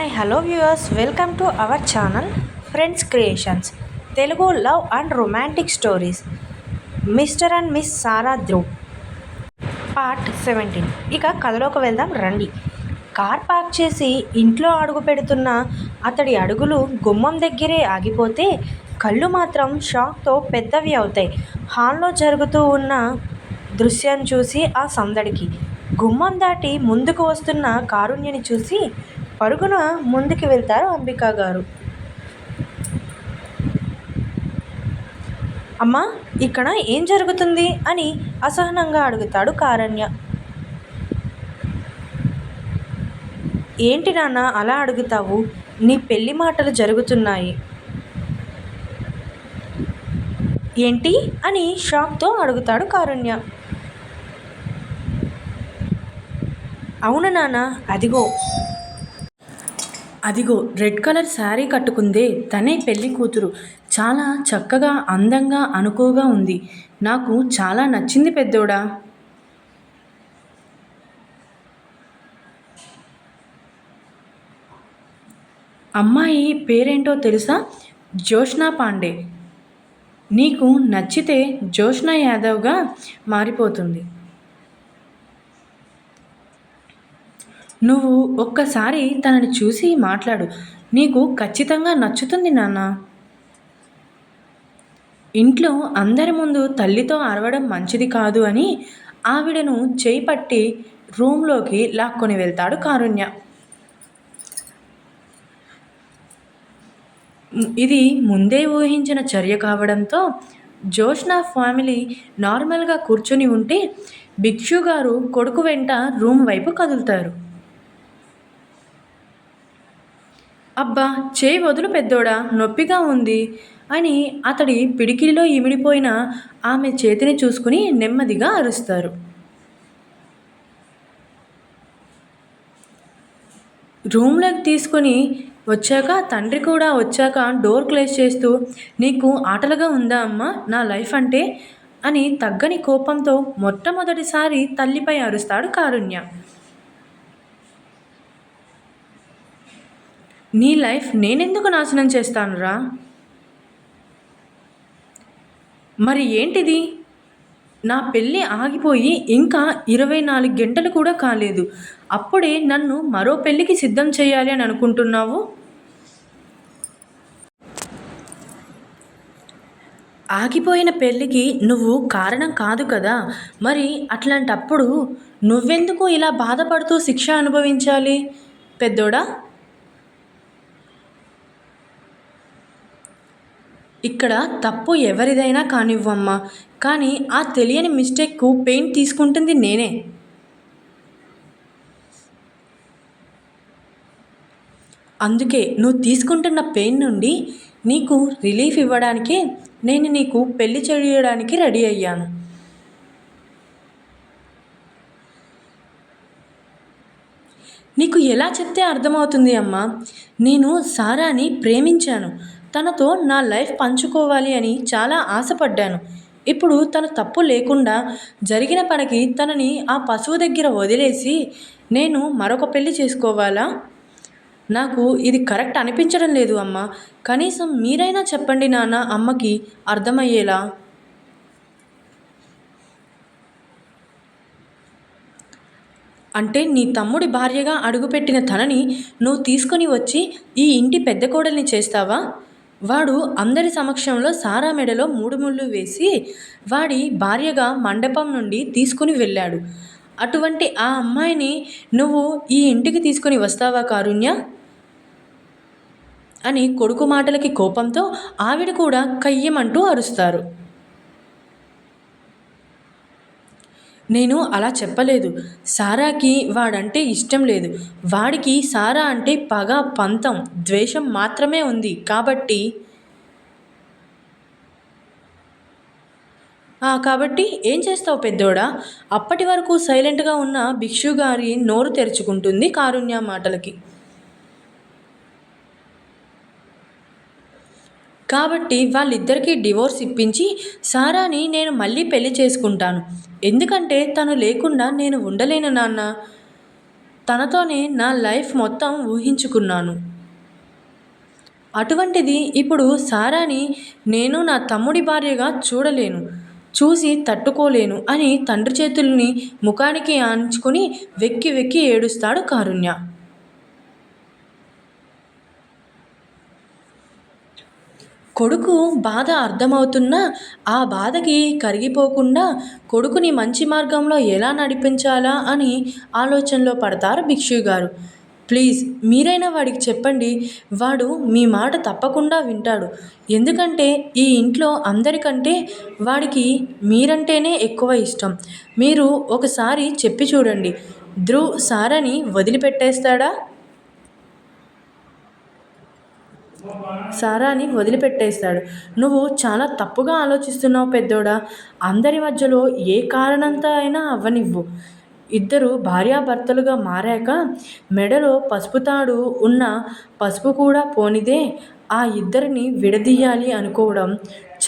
Hi hello viewers welcome to our channel friends creations Telugu love and romantic stories mister and miss Sara Dhruv part seventeen ఇక కథలోకి వెళ్దాం రండి. Car park చేసి ఇంట్లో అడుగు పెడుతున్న అతడి అడుగులు గుమ్మం దగ్గరే ఆగిపోతే కళ్ళు మాత్రం షాక్తో పెద్దవి అవుతాయి. హాల్లో జరుగుతూ ఉన్న దృశ్యాన్ని చూసి ఆ సందడికి. గుమ్మం దాటి ముందుకు వస్తున్న కారుణ్యని చూసి పరుగున ముందుకు వెళ్తారు అంబికా గారు. అమ్మా ఇక్కడ ఏం జరుగుతుంది? అని అసహనంగా అడుగుతాడు కారణ్య. ఏంటి నాన్న అలా అడుగుతావు? నీ పెళ్ళి మాటలు జరుగుతున్నాయి. ఏంటి? అని షాక్తో అడుగుతాడు కారుణ్య. అవును నాన్న అదిగో. అదిగో రెడ్ కలర్ శారీ కట్టుకుందే తనే పెళ్ళి కూతురు. చాలా చక్కగా అందంగా అనుకోగా ఉంది. నాకు చాలా నచ్చింది పెద్దోడా? అమ్మాయి పేరేంటో తెలుసా? జోష్నా పాండే. నీకు నచ్చితే జోష్నా యాదవ్గా మారిపోతుంది. నువ్వు ఒక్కసారి తనని చూసి మాట్లాడు. నీకు ఖచ్చితంగా నచ్చుతుంది నాన్న. ఇంట్లో అందరి ముందు తల్లితో అరవడం మంచిది కాదు అని ఆవిడను చేపట్టి రూమ్లోకి లాక్కొని వెళ్తాడు కారుణ్య. ఇది ముందే ఊహించిన చర్య కావడంతో జోష్నా ఫ్యామిలీ నార్మల్గా కూర్చొని ఉంటే భిక్షు గారు కొడుకు వెంట రూమ్ వైపు కదులుతారు. అబ్బా చేయి వదులు పెద్దోడా నొప్పిగా ఉంది అని అతడి పిడికిలిలో ఇమిడిపోయిన ఆమె చేతిని చూసుకుని నెమ్మదిగా అరుస్తారు. రూమ్లోకి తీసుకొని వచ్చాక తండ్రి కూడా వచ్చాక డోర్ క్లోజ్ చేస్తూ నీకు ఆటలుగా ఉందా అమ్మా నా లైఫ్ అంటే? అని తగ్గని కోపంతో మొట్టమొదటిసారి తల్లిపై అరుస్తాడు కారుణ్య. నీ లైఫ్ నేనెందుకు నాశనం చేస్తానురా? మరి ఏంటిది? నా పెళ్ళి ఆగిపోయి ఇంకా ఇరవై నాలుగు గంటలు కూడా కాలేదు. అప్పుడే నన్ను మరో పెళ్ళికి సిద్ధం చేయాలి అని అనుకుంటున్నావు? ఆగిపోయిన పెళ్ళికి నువ్వు కారణం కాదు కదా? మరి అట్లాంటప్పుడు నువ్వెందుకు ఇలా బాధపడుతూ శిక్ష అనుభవించాలి? పెద్దోడా ఇక్కడ తప్పు ఎవరిదైనా కానివ్వమ్మా కానీ ఆ తెలియని మిస్టేక్కు పెయిన్ తీసుకుంటుంది నేనే. అందుకే నువ్వు తీసుకుంటున్న పెయిన్ నుండి నీకు రిలీఫ్ ఇవ్వడానికి నేను నీకు పెళ్ళి చేయడానికి రెడీ అయ్యాను. నీకు ఎలా చెప్తే అర్థమవుతుంది అమ్మా? నేను సారాని ప్రేమించాను. తనతో నా లైఫ్ పంచుకోవాలి అని చాలా ఆశపడ్డాను. ఇప్పుడు తను తప్పు లేకుండా జరిగిన పనికి తనని ఆ పశువు దగ్గర వదిలేసి నేను మరొక పెళ్ళి చేసుకోవాలా? నాకు ఇది కరెక్ట్ అనిపించడం లేదు అమ్మ. కనీసం మీరైనా చెప్పండి నాన్న అమ్మకి అర్థమయ్యేలా. అంటే నీ తమ్ముడి భార్యగా అడుగుపెట్టిన తనని నువ్వు తీసుకొని వచ్చి ఈ ఇంటి పెద్ద కోడల్ని చేస్తావా? వాడు అందరి సమక్షంలో సారా మెడలో మూడు ముళ్ళు వేసి వాడి భార్యగా మండపం నుండి తీసుకుని వెళ్ళాడు. అటువంటి ఆ అమ్మాయిని నువ్వు ఈ ఇంటికి తీసుకొని వస్తావా కారుణ్య? అని కొడుకు మాటలకి కోపంతో ఆవిడ కూడా కయ్యమంటూ అరుస్తారు. నేను అలా చెప్పలేదు. సారాకి వాడంటే ఇష్టం లేదు. వాడికి సారా అంటే పగ పంతం ద్వేషం మాత్రమే ఉంది. కాబట్టి కాబట్టి ఏం చేస్తావు పెద్దోడా? అప్పటి వరకు సైలెంట్గా ఉన్న భిక్షు గారి నోరు తెరుచుకుంటుంది కారుణ్య మాటలకి. కాబట్టి వాళ్ళిద్దరికీ డివోర్స్ ఇప్పించి సారాని నేను మళ్ళీ పెళ్ళి చేసుకుంటాను. ఎందుకంటే తను లేకుండా నేను ఉండలేను నాన్న. తనతోనే నా లైఫ్ మొత్తం ఊహించుకున్నాను. అటువంటిది ఇప్పుడు సారాని నేను నా తమ్ముడి భార్యగా చూడలేను. చూసి తట్టుకోలేను అని తండ్రి చేతుల్ని ముఖానికి ఆంచుకొని వెక్కి వెక్కి ఏడుస్తాడు కారుణ్య. కొడుకు బాధ అర్థమవుతున్నా ఆ బాధకి కరిగిపోకుండా కొడుకుని మంచి మార్గంలో ఎలా నడిపించాలా అని ఆలోచనలో పడతారు భిక్షు గారు. ప్లీజ్ మీరైనా వాడికి చెప్పండి. వాడు మీ మాట తప్పకుండా వింటాడు. ఎందుకంటే ఈ ఇంట్లో అందరికంటే వాడికి మీరంటేనే ఎక్కువ ఇష్టం. మీరు ఒకసారి చెప్పి చూడండి. ధ్రువ్ సారని వదిలిపెట్టేస్తాడా? సారాని వదిలిపెట్టేస్తాడు. నువ్వు చాలా తప్పుగా ఆలోచిస్తున్నావు పెద్దోడా. అందరి మధ్యలో ఏ కారణంతో అయినా అవ్వనివ్వు. ఇద్దరు భార్యాభర్తలుగా మారాక మెడలో పసుపు తాడు ఉన్న పసుపు కూడా పోనిదే. ఆ ఇద్దరిని విడదీయాలి అనుకోవడం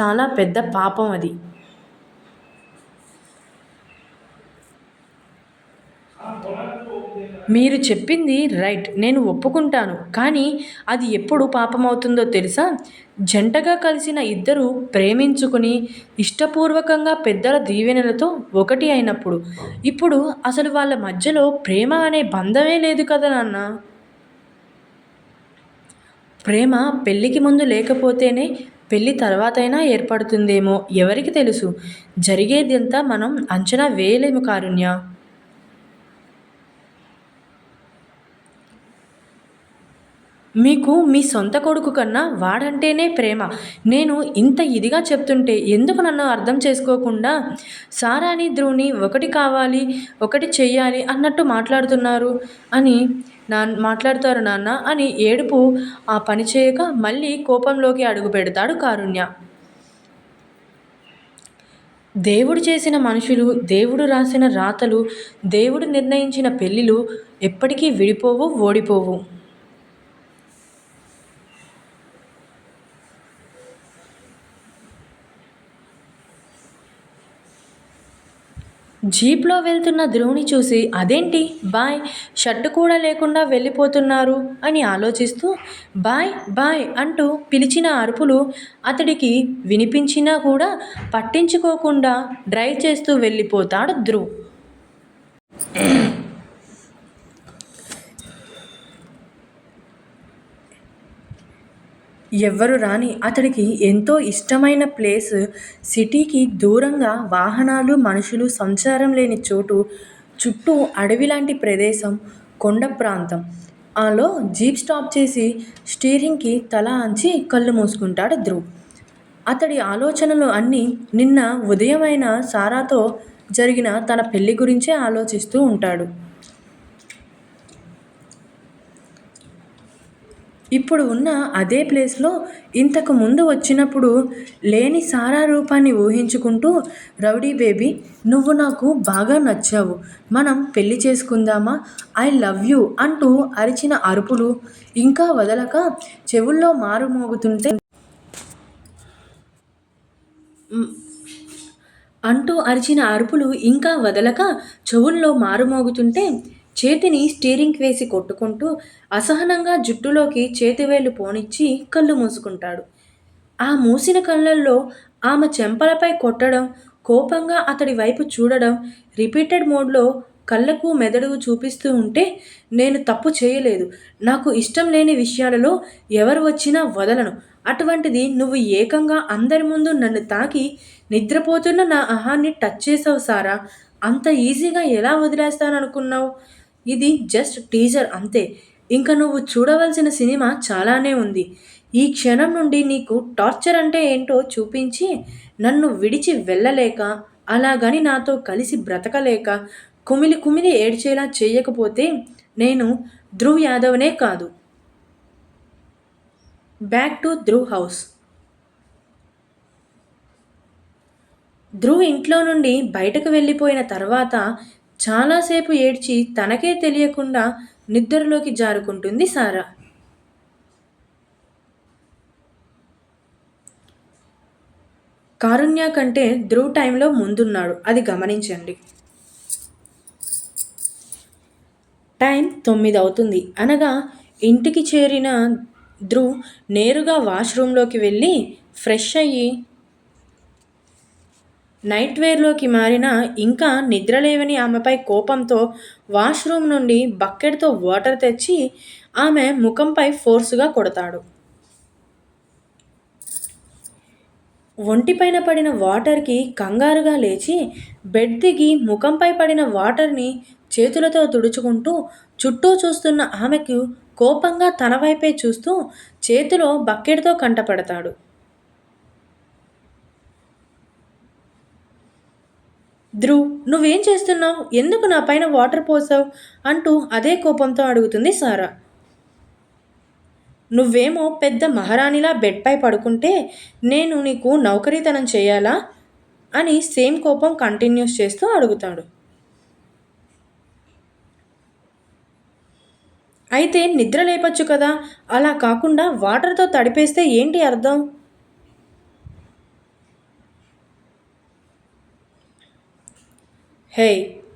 చాలా పెద్ద పాపం అది. మీరు చెప్పింది రైట్ నేను ఒప్పుకుంటాను. కానీ అది ఎప్పుడు పాపమవుతుందో తెలుసా? జంటగా కలిసిన ఇద్దరు ప్రేమించుకుని ఇష్టపూర్వకంగా పెద్దల దీవెనలతో ఒకటి అయినప్పుడు. ఇప్పుడు అసలు వాళ్ళ మధ్యలో ప్రేమ అనే బంధమే లేదు కదా నాన్న? ప్రేమ పెళ్ళికి ముందు లేకపోతేనే పెళ్ళి తర్వాతైనా ఏర్పడుతుందేమో ఎవరికి తెలుసు? జరిగేదంతా మనం అంచనా వేయలేము కారుణ్య. మీకు మీ సొంత కొడుకు కన్నా వాడంటేనే ప్రేమ. నేను ఇంత ఇదిగా చెప్తుంటే ఎందుకు నన్ను అర్థం చేసుకోకుండా సారాని ధ్రువుని ఒకటి కావాలి ఒకటి చెయ్యాలి అన్నట్టు మాట్లాడుతున్నారు? అని నా మాట్లాడతారు నాన్న అని ఏడుపు ఆ పని చేయక మళ్ళీ కోపంలోకి అడుగు పెడతాడు కారుణ్య. దేవుడు చేసిన మనుషులు దేవుడు రాసిన రాతలు దేవుడు నిర్ణయించిన పెళ్ళిలు ఎప్పటికీ విడిపోవు ఓడిపోవు. జీప్లో వెళ్తున్న ధ్రువుని చూసి అదేంటి? బాయ్ షర్టు కూడా లేకుండా వెళ్ళిపోతున్నారు అని ఆలోచిస్తూ బాయ్ బాయ్ అంటూ పిలిచిన అరుపులు అతడికి వినిపించినా కూడా పట్టించుకోకుండా డ్రైవ్ చేస్తూ వెళ్ళిపోతాడు ధ్రువ్ ఎవ్వరు రాని అతడికి ఎంతో ఇష్టమైన ప్లేస్ సిటీకి దూరంగా వాహనాలు మనుషులు సంచారం లేని చోటు చుట్టూ అడవి లాంటి ప్రదేశం కొండ ప్రాంతం. ఆలో జీప్ స్టాప్ చేసి స్టీరింగ్కి తల అంచి కళ్ళు మూసుకుంటాడు ధ్రువ్. అతడి ఆలోచనలు అన్నీ నిన్న ఉదయమైన సారాతో జరిగిన తన పెళ్ళి గురించే ఆలోచిస్తూ ఉంటాడు. ఇప్పుడు ఉన్న అదే ప్లేస్లో ఇంతకు ముందు వచ్చినప్పుడు లేని సారా రూపాన్ని ఊహించుకుంటూ రౌడీ బేబీ నువ్వు నాకు బాగా నచ్చావు. మనం పెళ్ళి చేసుకుందామా? ఐ లవ్ యూ అంటూ అరిచిన అరుపులు ఇంకా వదలక చెవుల్లో మారుమోగుతుంటే అంటూ అరిచిన అరుపులు ఇంకా వదలక చెవుల్లో మారుమోగుతుంటే చేతిని స్టీరింగ్ వేసి కొట్టుకుంటూ అసహనంగా జుట్టులోకి చేతివేళ్ళు పోనిచ్చి కళ్ళు మూసుకుంటాడు. ఆ మూసిన కళ్ళల్లో ఆమె చెంపలపై కొట్టడం కోపంగా అతడి వైపు చూడడం రిపీటెడ్ మోడ్లో కళ్ళకు మెదడు చూపిస్తూ ఉంటే నేను తప్పు చేయలేదు. నాకు ఇష్టం లేని విషయాలలో ఎవరు వచ్చినా వదలను. అటువంటిది నువ్వు ఏకంగా అందరి ముందు నన్ను తాకి నిద్రపోతున్న నా అహాన్ని టచ్ చేసావు సారా? అంత ఈజీగా ఎలా వదిలేస్తాననుకున్నావు? ఇది జస్ట్ టీజర్ అంతే. ఇంకా నువ్వు చూడవలసిన సినిమా చాలానే ఉంది. ఈ క్షణం నుండి నీకు టార్చర్ అంటే ఏంటో చూపించి నన్ను విడిచి వెళ్ళలేక అలాగని నాతో కలిసి బ్రతకలేక కుమిలి కుమిలి ఏడ్చేలా చేయకపోతే నేను ధ్రువ్ యాదవ్నే కాదు. Back to Dhruv house Dhruv ఇంట్లో నుండి బయటకు వెళ్ళిపోయిన తర్వాత చాలాసేపు ఏడ్చి తనకే తెలియకుండా నిద్రలోకి జారుకుంటుంది సారా. కారుణ్య కంటే ధ్రువ్ టైంలో ముందున్నాడు. అది గమనించండి. టైం తొమ్మిది అవుతుంది. అనగా ఇంటికి చేరిన ధ్రువ్ నేరుగా వాష్రూమ్లోకి వెళ్ళి ఫ్రెష్ అయ్యి నైట్ వేర్లోకి మారిన ఇంకా నిద్రలేవని ఆమెపై కోపంతో వాష్రూమ్ నుండి బకెట్తో వాటర్ తెచ్చి ఆమె ముఖంపై ఫోర్సుగా కొడతాడు. ఒంటిపైన పడిన వాటర్కి కంగారుగా లేచి బెడ్ దిగి ముఖంపై పడిన వాటర్ని చేతులతో తుడుచుకుంటూ చుట్టూ చూస్తున్న ఆమెకు కోపంగా తన వైపే చూస్తూ చేతిలో బకెట్తో కంటపడతాడు. ధ్రువ్ నువ్వేం చేస్తున్నావు? ఎందుకు నా పైన వాటర్ పోసావు? అంటూ అదే కోపంతో అడుగుతుంది సారా. నువ్వేమో పెద్ద మహారాణిలా బెడ్పై పడుకుంటే నేను నీకు నౌకరీతనం చేయాలా? అని సేమ్ కోపం కంటిన్యూస్ చేస్తూ అడుగుతాడు. అయితే నిద్ర లేపచ్చు కదా? అలా కాకుండా వాటర్తో తడిపేస్తే ఏంటి అర్థం? హే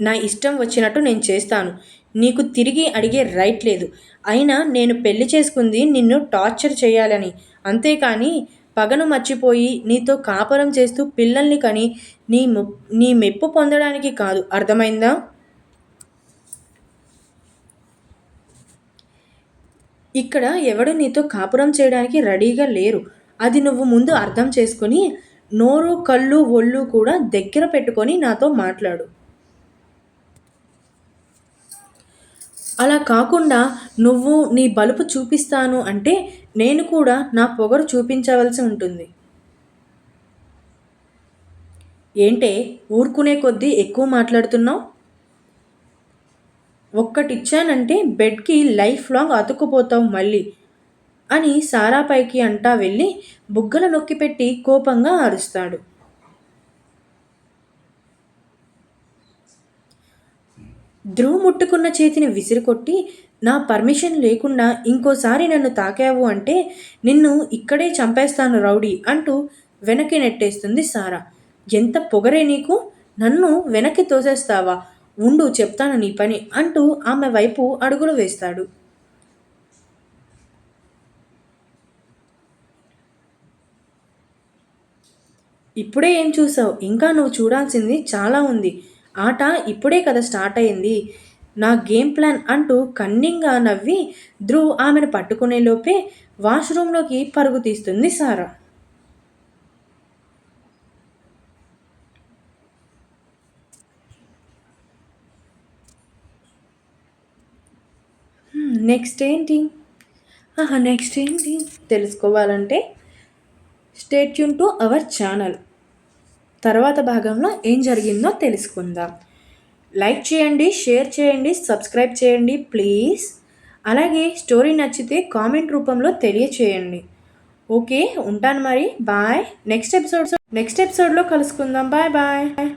నా ఇష్టం వచ్చినట్టు నేను చేస్తాను. నీకు తిరిగి అడిగే రైట్ లేదు. అయినా నేను పెళ్ళి చేసుకుంది నిన్ను టార్చర్ చేయాలని. అంతేకాని పగను మర్చిపోయి నీతో కాపురం చేస్తూ పిల్లల్ని కని నీ నీ మెప్పు పొందడానికి కాదు. అర్థమైందా? ఇక్కడ ఎవడు నీతో కాపురం చేయడానికి రెడీగా లేరు. అది నువ్వు ముందు అర్థం చేసుకొని నోరు కళ్ళు ఒళ్ళు కూడా దగ్గర పెట్టుకొని నాతో మాట్లాడు. అలా కాకుండా నువ్వు నీ బలుపు చూపిస్తాను అంటే నేను కూడా నా పొగరు చూపించవలసి ఉంటుంది. ఏంటే? ఊరుకునే కొద్దీ ఎక్కువ మాట్లాడుతున్నావు? ఒక్కటిచ్చానంటే బెడ్కి లైఫ్ లాంగ్ అతుక్కుపోతావు మళ్ళీ అని సారాపైకి అంటా వెళ్ళి బుగ్గల నొక్కిపెట్టి కోపంగా అరుస్తాడు. ధ్రువ్ ముట్టుకున్న చేతిని విసిరికొట్టి నా పర్మిషన్ లేకుండా ఇంకోసారి నన్ను తాకావు అంటే నిన్ను ఇక్కడే చంపేస్తాను రౌడీ అంటూ వెనక్కి నెట్టేస్తుంది సారా. ఎంత పొగరే నీకు? నన్ను వెనక్కి తోసేస్తావా? ఉండు చెప్తాను నీ పని అంటూ ఆమె వైపు అడుగులు వేస్తాడు. ఇప్పుడే ఏం చూసావు? ఇంకా నువ్వు చూడాల్సింది చాలా ఉంది. ఆట ఇప్పుడే కదా స్టార్ట్ అయింది. నా గేమ్ ప్లాన్ అంటూ కన్నింగా నవ్వి ధ్రువ్ ఆమెను పట్టుకునే లోపే వాష్రూమ్లోకి పరుగు తీస్తుంది సారా. నెక్స్ట్ ఏంటి? ఆహా నెక్స్ట్ ఏంటి? తెలుసుకోవాలంటే state Yoon to our channel తర్వాత భాగంలో ఏం జరిగిందో తెలుసుకుందాం. లైక్ చేయండి షేర్ చేయండి సబ్స్క్రైబ్ చేయండి ప్లీజ్. అలాగే స్టోరీ నచ్చితే కామెంట్ రూపంలో తెలియచేయండి. ఓకే ఉంటాను మరి. బాయ్. నెక్స్ట్ ఎపిసోడ్ నెక్స్ట్ ఎపిసోడ్లో కలుసుకుందాం. Bye bye.